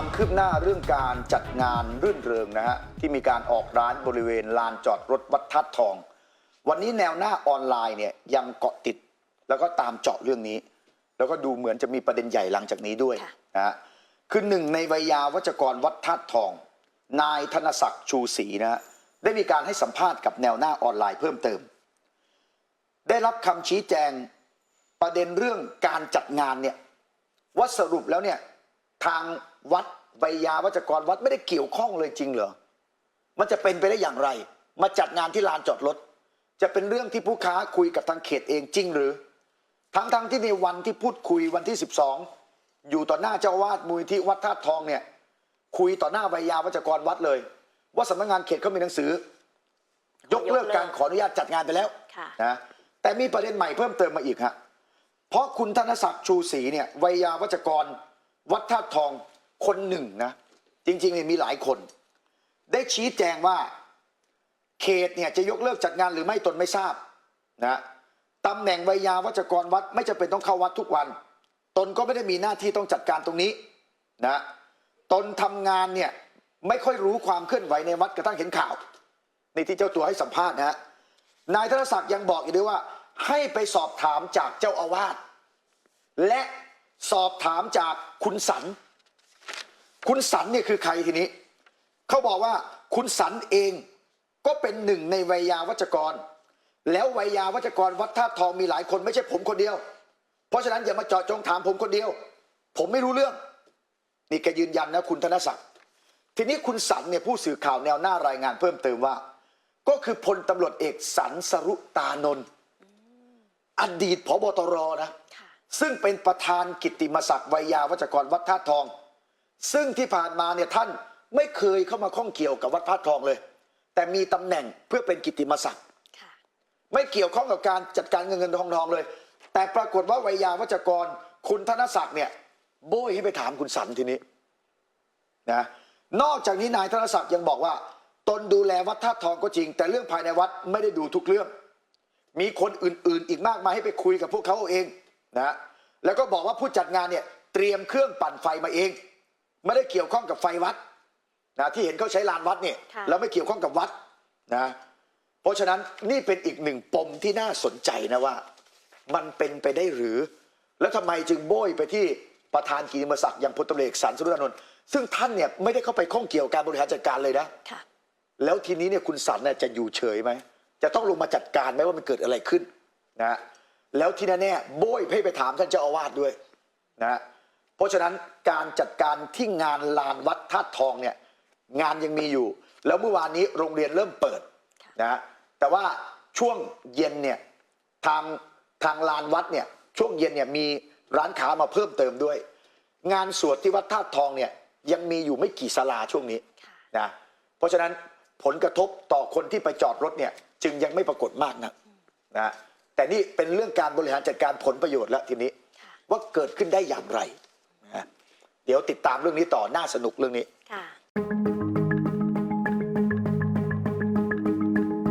ความคืบหน้าเรื่องการจัดงานรื่นเริงนะฮะที่มีการออกร้านบริเวณลานจอดรถวัดทัดทอง วันนี้แนวหน้าออนไลน์เนี่ยยังเกาะติด แล้วก็ตามเจาะเรื่องนี้ แล้วก็ดูเหมือนจะมีประเด็นใหญ่หลังจากนี้ด้วยค่ะนะฮะคือหนึ่งในวิยาวัจกรวัดทัดทอง นายธนศักดิ์ชูศรีนะฮะได้มีการให้สัมภาษณ์กับแนวหน้าออนไลน์เพิ่มเติม ได้รับคำชี้แจงประเด็นเรื่องการจัดงานเนี่ยว่าสรุปแล้วเนี่ย ทางวัดใบยาวัจกรวัดไม่ได้เกี่ยวข้องเลยจริงเหรอ มันจะเป็นไปได้อย่างไร มาจัดงานที่ลานจอดรถ จะเป็นเรื่องที่ผู้ค้าคุยกับทางเขตเองจริงหรือ ทั้งๆทที่ในวันที่พูดคุยวันที่ 12 อยู่ต่อหน้าเจ้าอาวาดมูลที่วัดท่าตุทองเนี่ยคุยต่อหน้าใบยาวัจกรวัดเลย ว่าสำนักงานเขตเขามีหนังสือ ยกเลิกการขออนุญาตจัดงานไปแล้วค่ะนะแต่มีประเด็นใหม่เพิ่มเติมมาอีกฮะเพราะคุณธนศักดิ์ชูศรีเนี่ยวัยยาวัจกร วัดท่าตุทองคนหนึ่งนะ จริงๆเนี่ยมีหลายคน ได้ชี้แจงว่า เขตเนี่ยจะยกเลิกจัดงานหรือไม่ตนไม่ทราบนะตำแหน่งวัยาวัจกรวัดไม่จำเป็นต้องเข้าวัดทุกวัน ตนก็ไม่ได้มีหน้าที่ต้องจัดการตรงนี้นะตนทำงานเนี่ยไม่ค่อยรู้ความเคลื่อนไหวในวัดกระทั่งเห็นข่าวในที่เจ้าตัวให้สัมภาษณ์นะฮะนายธนศักดิ์ยังบอกอีกด้วยว่า ให้ไปสอบถามจากเจ้าอาวาสและ สอบถามจากคุณสัน คุณสันเนี่ยคือใครทีนี้ เขาบอกว่าคุณสันเองก็เป็นหนึ่งในวัยยาวัจกร แล้ววัยยาวัจกรวัดท่าทองมีหลายคนไม่ใช่ผมคนเดียว เพราะฉะนั้นอย่ามาเจาะจงถามผมคนเดียว ผมไม่รู้เรื่อง นี่แกยืนยันนะคุณธนศักดิ์ทีนี้คุณสันเนี่ยผู้สื่อข่าวแนวหน้ารายงานเพิ่มเติมว่า ก็คือพลตำรวจเอกสันสรุตานนท์อดีตผบตรนะ ซึ่งเป็นประธานกิตติมศักดิ์วัยยาวัจกรวัดท่าตุทอง ซึ่งที่ผ่านมาเนี่ยท่านไม่เคยเข้ามาข้องเกี่ยวกับวัดท่าตุทองเลย แต่มีตำแหน่งเพื่อเป็นกิตติมศักดิ์ค่ะไม่เกี่ยวข้องกับการจัดการเงินเงินทองทองเลย แต่ปรากฏว่าวัยยาวัจกรคุณธนศักดิ์เนี่ยโบยให้ไปถามคุณสันทีนี้นะนอกจากนี้นายธนศักดิ์ยังบอกว่า ตนดูแลวัดท่าตุทองก็จริง แต่เรื่องภายในวัดไม่ได้ดูทุกเรื่อง มีคนอื่นๆ อีกมากมายให้ไปคุยกับพวกเขาเอง นะแล้วก็บอกว่าผู้จัดงานเนี่ยเตรียมเครื่องปั่นไฟมาเอง ไม่ได้เกี่ยวข้องกับไฟวัดนะที่เห็นเขาใช้ลานวัดเนี่ยค่ะ แล้วไม่เกี่ยวข้องกับวัดนะเพราะฉะนั้นนี่เป็นอีกหนึ่งปมที่น่าสนใจนะว่า มันเป็นไปได้หรือ แล้วทำไมจึงโบยไปที่ประธานกิติมศักดิ์อย่างพลตำรวจเอกสันสุรานนท์ซึ่งท่านเนี่ยไม่ได้เข้าไปข้องเกี่ยวกับการบริหารจัดการเลยนะ ค่ะ แล้วทีนี้เนี่ยคุณสันเนี่ยจะอยู่เฉยไหม จะต้องลงมาจัดการไหมว่ามันเกิดอะไรขึ้นนะ แล้วที่แน่ๆโบยให้ไปถามท่านเจ้าอาวาสด้วยนะเพราะฉะนั้นการจัดการที่งานลานวัดธาตุทองเนี่ยงานยังมีอยู่ แล้วเมื่อวานนี้โรงเรียนเริ่มเปิดนะแต่ว่าช่วงเย็นเนี่ยทางทางลานวัดเนี่ยช่วงเย็นเนี่ยมีร้านค้ามาเพิ่มเติมด้วย งานสวดที่วัดธาตุทองเนี่ยยังมีอยู่ไม่กี่ศาลาช่วงนี้ค่ะนะเพราะฉะนั้นผลกระทบต่อคนที่ไปจอดรถเนี่ยจึงยังไม่ปรากฏมากนะนะ แต่นี่เป็นเรื่องการบริหารจัดการผลประโยชน์แล้วทีนี้ค่ะว่าเกิดขึ้นได้อย่างไรนะเดี๋ยวติดตามเรื่องนี้ต่อน่าสนุกเรื่องนี้ค่ะ